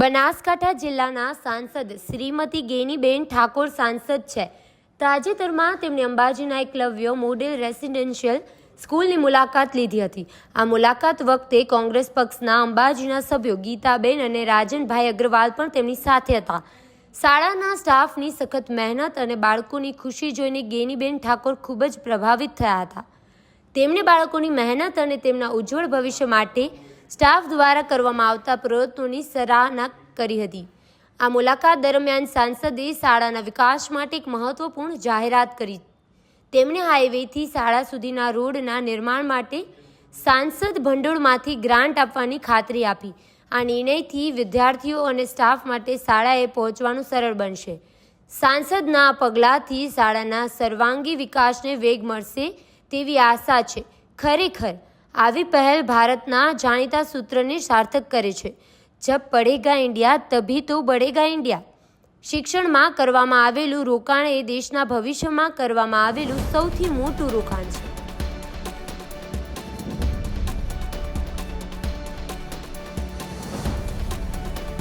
બનાસકાંઠા જિલ્લાના સાંસદ શ્રીમતી ગેનીબેન ઠાકોર સાંસદ છે. તાજેતરમાં તેમણે અંબાજીના એકલવ્ય મોડેલ રેસિડેન્શિયલ સ્કૂલની મુલાકાત લીધી હતી. આ મુલાકાત વખતે કોંગ્રેસ પક્ષના અંબાજીના સભ્યો ગીતાબેન અને રાજનભાઈ અગ્રવાલ પણ તેમની સાથે હતા. શાળાના સ્ટાફની સખત મહેનત અને બાળકોની ખુશી જોઈને ગેનીબેન ઠાકોર ખૂબ જ પ્રભાવિત થયા હતા. તેમણે બાળકોની મહેનત અને તેમના ઉજ્જવળ ભવિષ્ય માટે સ્ટાફ દ્વારા કરવામાં આવતા પ્રયત્નોની સરાહના કરી હતી. આ મુલાકાત દરમિયાન સાંસદે શાળાના વિકાસ માટે એક મહત્વપૂર્ણ જાહેરાત કરી. તેમણે હાઈવેથી શાળા સુધીના રોડના નિર્માણ માટે સાંસદ ભંડોળમાંથી ગ્રાન્ટ આપવાની ખાતરી આપી. આ નિર્ણયથી વિદ્યાર્થીઓ અને સ્ટાફ માટે શાળાએ પહોંચવાનું સરળ બનશે. સાંસદના પગલાંથી શાળાના સર્વાંગી વિકાસને વેગ મળશે તેવી આશા છે. ખરેખર આવી પહેલ ભારતના જાણીતા સૂત્રને સાર્થક કરે છે. જબ પડેગા ઇન્ડિયા, તભી તો બળેગા ઇન્ડિયા. શિક્ષણમાં કરવામાં આવેલું રોકાણ એ દેશના ભવિષ્યમાં કરવામાં આવેલું સૌથી મોટું રોકાણ છે.